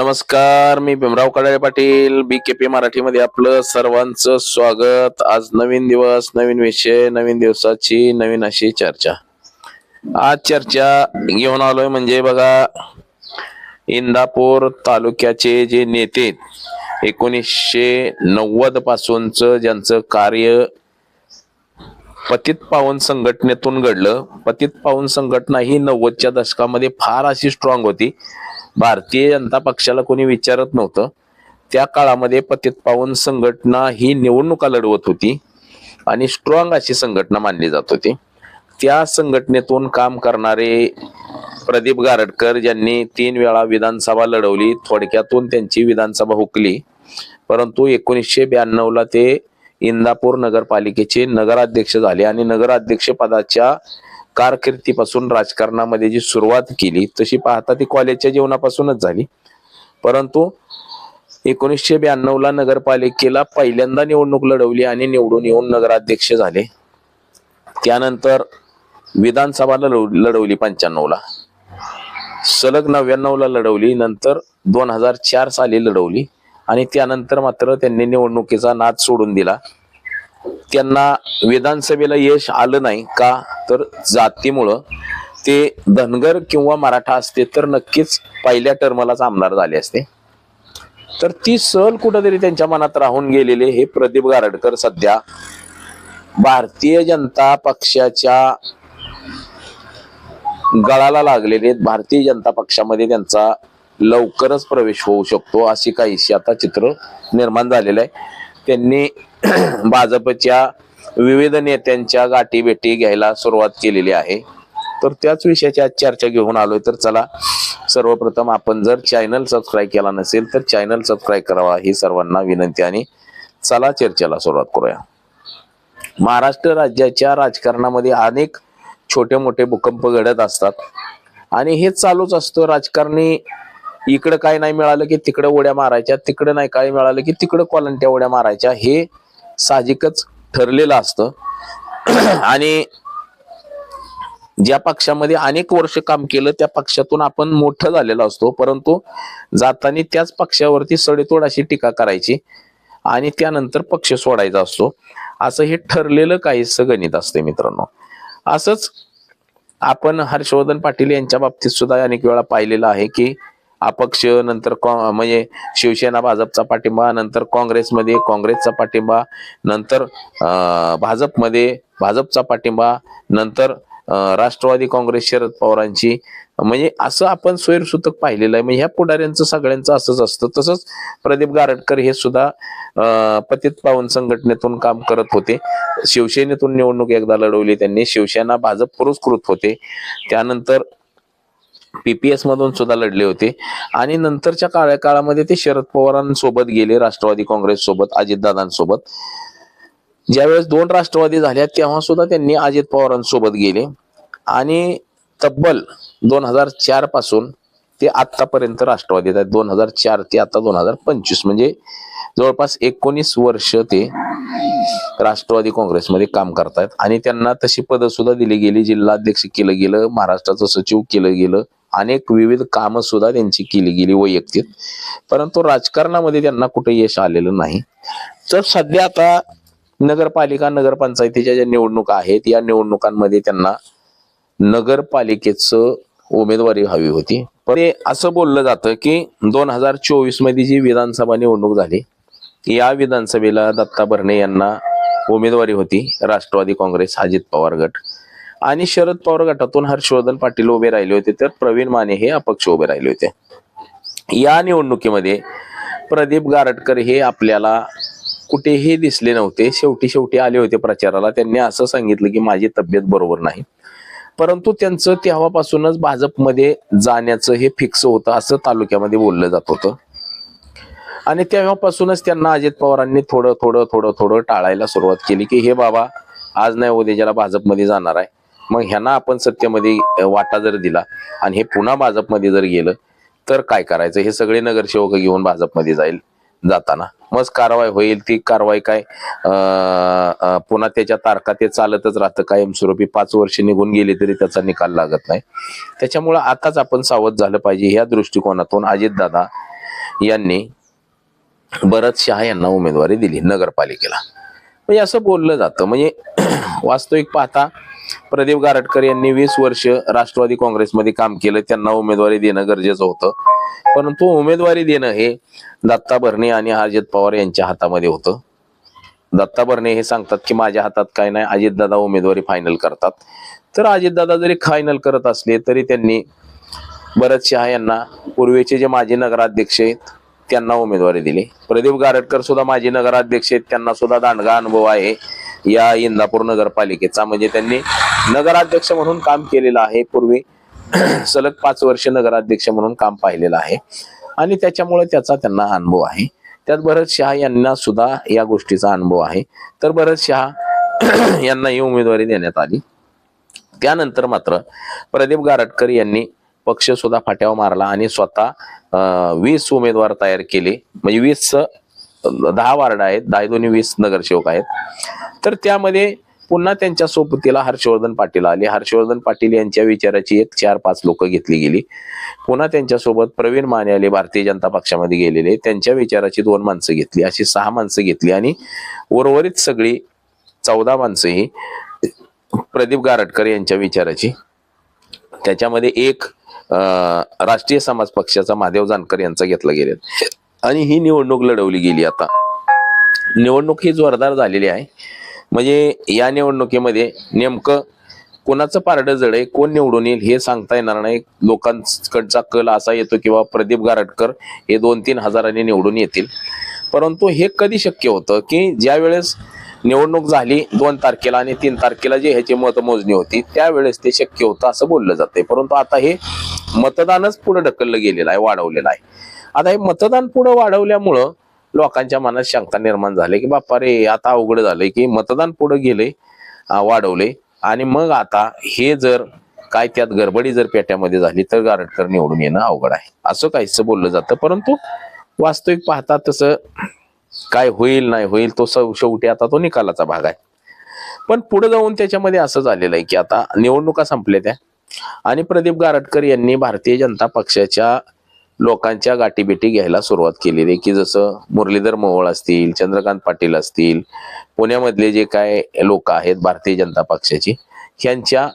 नमस्कार मी Bhimrao Kadale Patil B K P मराठीमध्ये आपलं सर्वांचं स्वागत. आज नवीन दिवस नवीन विषय नवीन दिवसाची नवीन अशी चर्चा. आज चर्चा घेऊन आलोय म्हणजे बघा इंदापूर तालुक्याचे जे नेते एकोणीसशे नव्वद पासूनच ज्यांचं कार्य पतित पावन संघटनेतून घडलं. पतित पावन संघटना ही नव्वदच्या दशकामध्ये फार अशी स्ट्रॉंग होती. भारतीय जनता पक्षाला कोणी विचारत नव्हतं. त्या काळामध्ये पतित पावन संघटना ही निवडणुका लढवत होती आणि स्ट्रॉंग अशी संघटना मानली जात होती. त्या संघटनेतून काम करणारे प्रदीप गारडकर ज्यांनी तीन वेळा विधानसभा लढवली थोडक्यातून त्यांची विधानसभा हुकली. परंतु एकोणीसशे ब्याण्णव ला ते इंदापूर नगरपालिकेचे नगराध्यक्ष झाले आणि नगराध्यक्ष पदाच्या कारकिर्दीपासून राजकारणामध्ये जी सुरुवात केली तशी पाहता ती कॉलेजच्या जीवनापासूनच झाली. परंतु एकोणीसशे ब्याण्णव ला नगरपालिकेला पहिल्यांदा निवडणूक लढवली आणि निवडून येऊन नगराध्यक्ष झाले. त्यानंतर विधानसभा लढव- लढवली पंच्याण्णव ला. सलग नव्याण्णव ला लढवली नंतर दोन हजार चार साली लढवली आणि त्यानंतर मात्र त्यांनी निवडणुकीचा नाद सोडून दिला. त्यांना विधानसभेला यश आलं नाही का? तर जातीमुळं ते धनगर किंवा मराठा असते तर नक्कीच पहिल्या टर्मलाच आमदार झाले असते. तर ती सहल कुठंतरी त्यांच्या मनात राहून गेलेले हे प्रदीप गारडकर सध्या भारतीय जनता पक्षाच्या गळाला लागलेले भारतीय जनता पक्षामध्ये त्यांचा लवकरच प्रवेश होऊ शकतो अशी काहीशी आता चित्र निर्माण झालेलं आहे. त्यांनी भाजपच्या विविध नेत्यांच्या गाठीभेटी घ्यायला सुरुवात केलेली आहे. तर त्याच विषयाची आज चर्चा घेऊन आलोय. तर चला सर्वप्रथम आपण जर चॅनल सबस्क्राईब केला नसेल तर चॅनल सबस्क्राईब करावा. ही सर्वांना विनंती आणि चला चर्चेला सुरुवात करूया. महाराष्ट्र राज्याच्या राजकारणामध्ये अनेक छोटे मोठे भूकंप घडत असतात. आणि हेच चालूच असतं. राजकारणी इकडं काय नाही मिळालं की तिकडं उड्या मारायच्या तिकडं नाही काय मिळालं की तिकडं कॉलंट्या उड्या मारायच्या. हे साहजिकच ठरलेलं असतं. आणि ज्या पक्षामध्ये अनेक वर्ष काम केलं त्या पक्षातून आपण मोठं झालेला असतो. परंतु जाताना त्याच पक्षावरती सडेतोड अशी टीका करायची आणि त्यानंतर पक्ष सोडायचा असतो. असं हे ठरलेलं काहीसं गणित असते मित्रांनो. असंच आपण हर्षवर्धन पाटील यांच्या बाबतीत सुद्धा अनेक वेळा पाहिलेलं आहे की अपक्ष नंतर म्हणजे शिवसेना भाजपचा पाठिंबा नंतर काँग्रेसमध्ये काँग्रेसचा पाठिंबा नंतर भाजपमध्ये भाजपचा पाठिंबा नंतर राष्ट्रवादी काँग्रेस शरद पवारांची. म्हणजे असं आपण स्वयंसूतक पाहिलेलं आहे. म्हणजे ह्या पुढाऱ्यांचं सगळ्यांचं असंच असतं. तसंच प्रदीप गारटकर हे सुद्धा पतित पावन संघटनेतून काम करत होते. शिवसेनेतून निवडणूक एकदा लढवली त्यांनी. शिवसेना भाजप पुरस्कृत होते. त्यानंतर पीपीएस मधून सुद्धा लढले होते. आणि नंतरच्या काळ्या काळामध्ये ते शरद पवारांसोबत गेले राष्ट्रवादी काँग्रेस सोबत अजितदादांसोबत. ज्यावेळेस दोन राष्ट्रवादी झाल्या तेव्हा सुद्धा त्यांनी अजित पवारांसोबत गेले. आणि तब्बल दोन हजार चारपासून ते आतापर्यंत राष्ट्रवादीत आहेत. दोन हजार चार ते आता दोन हजार पंचवीस म्हणजे जवळपास एकोणीस वर्ष ते राष्ट्रवादी काँग्रेसमध्ये काम करतायत. आणि त्यांना तशी पदं सुद्धा दिली गेली. जिल्हाध्यक्ष केलं गेलं महाराष्ट्राचं सचिव केलं गेलं. अनेक विविध कामं सुद्धा त्यांची केली गेली वैयक्तिक. परंतु राजकारणामध्ये त्यांना कुठे यश आलेलं नाही. तर सध्या आता नगरपालिका नगरपंचायतीच्या ज्या निवडणुका आहेत या निवडणुकांमध्ये त्यांना नगरपालिकेचं उमेदवारी हवी होती. पण ते असं बोललं जातं की दोन हजार चोवीसमध्ये जी विधानसभा निवडणूक झाली या विधानसभेला दत्ता भरणे यांना उमेदवारी होती. राष्ट्रवादी काँग्रेस अजित पवार गट. आणि शरद पवार गटातून हर्षवर्धन पाटील उभे राहिले होते तर प्रवीण माने हे अपक्ष उभे राहिले होते. या निवडणुकीमध्ये प्रदीप गारटकर हे आपल्याला कुठेही दिसले नव्हते शेवटी शेवटी आले होते प्रचाराला. त्यांनी असं सांगितलं की माझी तब्येत बरोबर नाही. परंतु त्यांचं तेव्हापासूनच भाजपमध्ये जाण्याचं हे फिक्स होतं असं तालुक्यामध्ये बोललं जात होतं. आणि तेव्हापासूनच त्यांना अजित पवारांनी थोडं थोडं थोडं थोडं टाळायला सुरुवात केली की हे बाबा आज नाही उद्या ज्याला भाजपमध्ये जाणार आहे मग ह्यांना आपण सत्तेमध्ये वाटा जर दिला आणि हे पुन्हा भाजपमध्ये जर गेलं तर काय करायचं? हे सगळे नगरसेवक घेऊन भाजपमध्ये जाईल जाताना. मग कारवाई होईल ती कारवाई काय पुन्हा त्याच्या तारखा ते चालतच राहतं. कायमस्वरूपी पाच वर्ष निघून गेली तरी त्याचा निकाल लागत नाही. त्याच्यामुळं आताच आपण सावध झालं पाहिजे ह्या दृष्टिकोनातून अजितदादा यांनी भरत शहा यांना उमेदवारी दिली नगरपालिकेला. म्हणजे असं बोललं जातं. म्हणजे वास्तविक पाहता प्रदीप गारटकर यांनी वीस वर्ष राष्ट्रवादी काँग्रेसमध्ये काम केलं. त्यांना उमेदवारी देणं गरजेचं होतं. परंतु उमेदवारी देणं हे दत्ता भरणे आणि अजित पवार यांच्या हातामध्ये होतं. दत्ता भरणे हे सांगतात की माझ्या हातात काय नाही. अजितदादा उमेदवारी फायनल करतात. तर अजितदादा जरी फायनल करत असले तरी त्यांनी भरत शहा यांना पूर्वीचे जे माजी नगराध्यक्ष आहेत त्यांना उमेदवारी दिली. प्रदीप गारटकर सुद्धा माजी नगराध्यक्ष आहेत. त्यांना सुद्धा दांडगा अनुभव आहे या इंदापूर नगरपालिकेचा. म्हणजे त्यांनी नगराध्यक्ष म्हणून काम केलेलं आहे. पूर्वी सलग पाच वर्ष नगराध्यक्ष म्हणून काम पाहिलेलं आहे. आणि त्याच्यामुळे त्याचा त्यांना अनुभव आहे. त्यात भरत शहा यांना सुद्धा या गोष्टीचा अनुभव आहे. तर भरत शहा यांना ही उमेदवारी देण्यात आली. त्यानंतर मात्र प्रदीप गारटकर यांनी पक्ष सुद्धा फाट्यावर मारला आणि स्वतः वीस उमेदवार तयार केले. म्हणजे वीस दहा वार्ड आहेत. दहा दोन्ही वीस नगरसेवक आहेत. तर त्यामध्ये पुन्हा त्यांच्या सोबतीला हर्षवर्धन पाटील आले. हर्षवर्धन पाटील यांच्या विचाराची एक चार पाच लोक घेतली गेली. पुन्हा त्यांच्यासोबत प्रवीण माने आले भारतीय जनता पक्षामध्ये गेलेले. त्यांच्या विचाराची दोन माणसं घेतली. अशी सहा माणसं घेतली आणि उर्वरित सगळी चौदा माणसं ही प्रदीप गारटकर यांच्या विचाराची. त्याच्यामध्ये एक अं, राष्ट्रीय समाज पक्षाचा महादेव जानकर यांचा घेतला गेले आणि ही निवडणूक लढवली गेली आता. निवडणूक ही जोरदार झालेली आहे. म्हणजे या निवडणुकीमध्ये नेमकं कोणाचं पारडं जड आहे कोण निवडून येईल हे सांगता येणार नाही. लोकांकडचा कल असा येतो किंवा प्रदीप गारटकर हे दोन तीन हजारांनी निवडून येतील. परंतु हे कधी शक्य होतं की ज्या वेळेस निवडणूक झाली दोन तारखेला आणि तीन तारखेला जे ह्याची मतमोजणी होती त्यावेळेस ते शक्य होतं असं बोललं जाते परंतु आता हे मतदानच पुढे ढकललं गेलेलं आहे वाढवलेलं आहे. आता हे मतदान पुढे वाढवल्यामुळं लोकांच्या मनात शंका निर्माण झाली की बाप्पा रे आता अवघड झालंय की मतदान पुढे गेले वाढवले आणि मग आता हे जर काय त्यात गडबडी जर पेट्यामध्ये झाली तर गारटकर निवडून येणं अवघड आहे. असं काहीच बोललं जातं. परंतु वास्तविक पाहता तसं काय होईल नाही होईल तो शेवटी आता तो निकालाचा भाग आहे. पण पुढे जाऊन त्याच्यामध्ये असं झालेलं आहे की आता निवडणुका संपल्या त्या. आणि प्रदीप गारटकर यांनी भारतीय जनता पक्षाच्या लोकांच्या गाठीभेटी घ्यायला सुरुवात केलेली आहे की जसं मुरलीधर मोहोळ असतील चंद्रकांत पाटील असतील पुण्यामधले जे काय लोक आहेत भारतीय जनता पक्षाची ह्यांच्या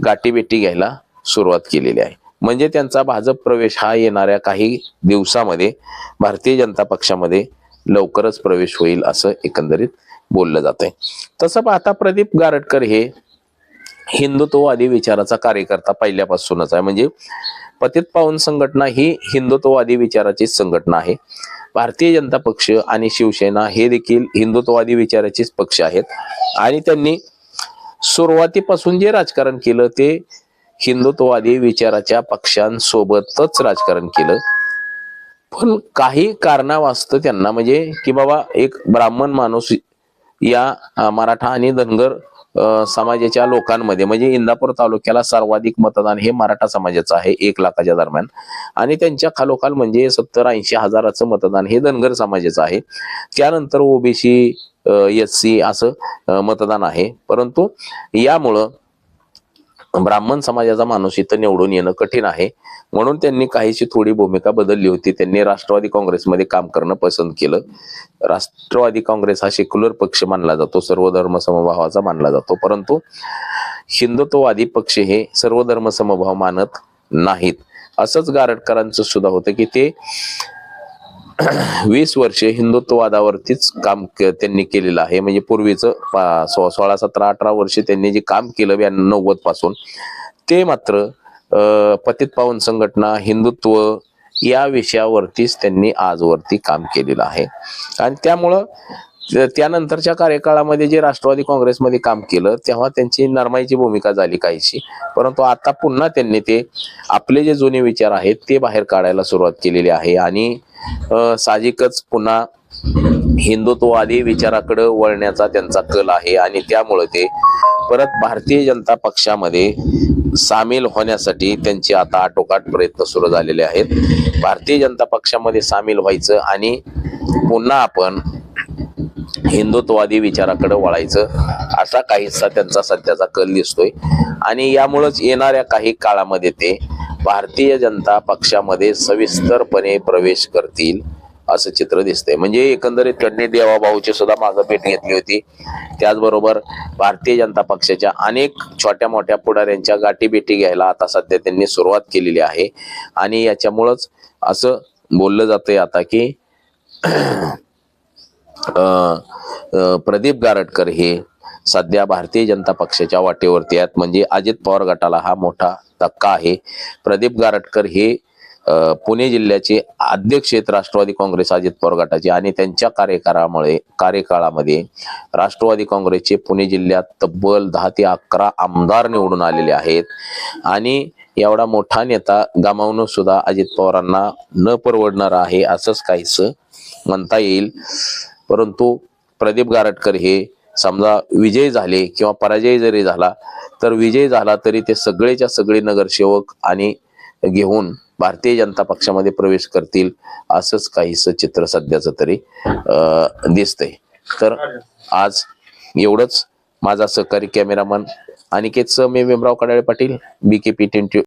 गाठीभेटी घ्यायला सुरुवात केलेली आहे. म्हणजे त्यांचा भाजप प्रवेश हा येणाऱ्या काही दिवसामध्ये भारतीय जनता पक्षामध्ये लवकरच प्रवेश होईल असं एकंदरीत बोललं जात आहे तसं पाहता प्रदीप गारटकर हे हिंदुत्ववादी विचाराचा कार्यकर्ता पहिल्यापासूनच आहे. म्हणजे पतित पावन संघटना ही हिंदुत्ववादी विचाराची संघटना आहे. भारतीय जनता पक्ष आणि शिवसेना हे देखील हिंदुत्ववादी विचाराचेच पक्ष आहेत. आणि त्यांनी सुरुवातीपासून जे राजकारण केलं ते हिंदुत्ववादी विचाराच्या पक्षांसोबतच राजकारण केलं. पण काही कारणावास्तव त्यांना म्हणजे की बाबा एक ब्राह्मण माणूस या मराठा आणि धनगर समाजाच्या लोकांमध्ये म्हणजे इंदापूर तालुक्याला सर्वाधिक मतदान हे मराठा समाजाचं आहे एक लाखाच्या दरम्यान. आणि त्यांच्या खालोखाल म्हणजे सत्तर ऐंशी हजाराचं मतदान हे धनगर समाजाचं आहे. त्यानंतर ओबीसी एस सी असं मतदान आहे. परंतु यामुळं ब्राह्मण समाजाचा माणूस इथं निवडून येणं कठीण आहे. म्हणून त्यांनी काहीशी थोडी भूमिका बदलली होती. त्यांनी राष्ट्रवादी काँग्रेसमध्ये काम करणं पसंत केलं. राष्ट्रवादी काँग्रेस हा सेक्युलर पक्ष मानला जातो. सर्व धर्म समभावाचा मानला जातो. परंतु हिंदुत्ववादी पक्ष हे सर्व धर्म समभाव मानत नाहीत. असंच गारटकरांचं सुद्धा होतं की ते वीस वर्षे हिंदुत्ववादावरतीच काम के- त्यांनी केलेलं आहे. म्हणजे पूर्वीचं पा- सो- सोळा सतरा अठरा वर्षे त्यांनी जे काम केलं ब्याण्णव नव्वदपासून ते मात्र पतित पावन संघटना हिंदुत्व या विषयावरतीच त्यांनी आजवरती काम केलेलं आहे. आणि त्यामुळं त्यानंतरच्या कार्यकाळामध्ये जे राष्ट्रवादी काँग्रेसमध्ये काम केलं तेव्हा त्यांची नरमाईची भूमिका झाली काहीशी. परंतु आता पुन्हा त्यांनी ते आपले जे जुने विचार आहेत ते बाहेर काढायला सुरुवात केलेली आहे. आणि साहजिकच पुन्हा हिंदुत्ववादी विचाराकडे वळण्याचा त्यांचा कल आहे. आणि त्यामुळे ते परत भारतीय जनता पक्षामध्ये सामील होण्यासाठी त्यांचे आता आटोकाट प्रयत्न सुरू झालेले आहेत. भारतीय जनता पक्षामध्ये सामील व्हायचं आणि पुन्हा आपण हिंदुत्ववादी विचाराकडे वळायचं असा काहीसा त्यांचा सध्याचा कल दिसतोय. आणि यामुळेच येणाऱ्या काही काळामध्ये ते भारतीय जनता पक्षामध्ये सविस्तरपणे प्रवेश करतील असं चित्र दिसतंय. म्हणजे एकंदरीत त्यांनी देवाभाऊची सुद्धा मागं भेट घेतली होती. त्याचबरोबर भारतीय जनता पक्षाच्या अनेक छोट्या मोठ्या पुढाऱ्यांच्या गाठीभेटी घ्यायला आता सध्या त्यांनी सुरुवात केलेली आहे. आणि याच्यामुळंच असं बोललं जातंय आता की प्रदीप गारटकर हे सध्या भारतीय जनता पक्षाच्या वाटेवरती आहेत. म्हणजे अजित पवार गटाला हा मोठा धक्का आहे. प्रदीप गारटकर हे पुणे जिल्ह्याचे अध्यक्ष आहेत राष्ट्रवादी काँग्रेस अजित पवार गटाचे आणि त्यांच्या कार्यकाळामुळे कार्यकाळामध्ये राष्ट्रवादी काँग्रेसचे पुणे जिल्ह्यात तब्बल दहा ते अकरा आमदार निवडून आलेले आहेत. आणि एवढा मोठा नेता गमावणं सुद्धा अजित पवारांना न परवडणार आहे असंच काहीच म्हणता येईल. परंतु प्रदीप गारटकर हे समजा विजय झाले किंवा पराजय जरी झाला तर विजय झाला तरी ते सगळेच्या सगळे नगरसेवक आणि घेऊन भारतीय जनता पक्षामध्ये प्रवेश करतील असंच काहीसं चित्र सध्याचं तरी दिसतंय. तर आज एवढंच. माझा सहकारी कॅमेरामन अनिकेत सह मी Bhimrao Kadale Patil B K P twenty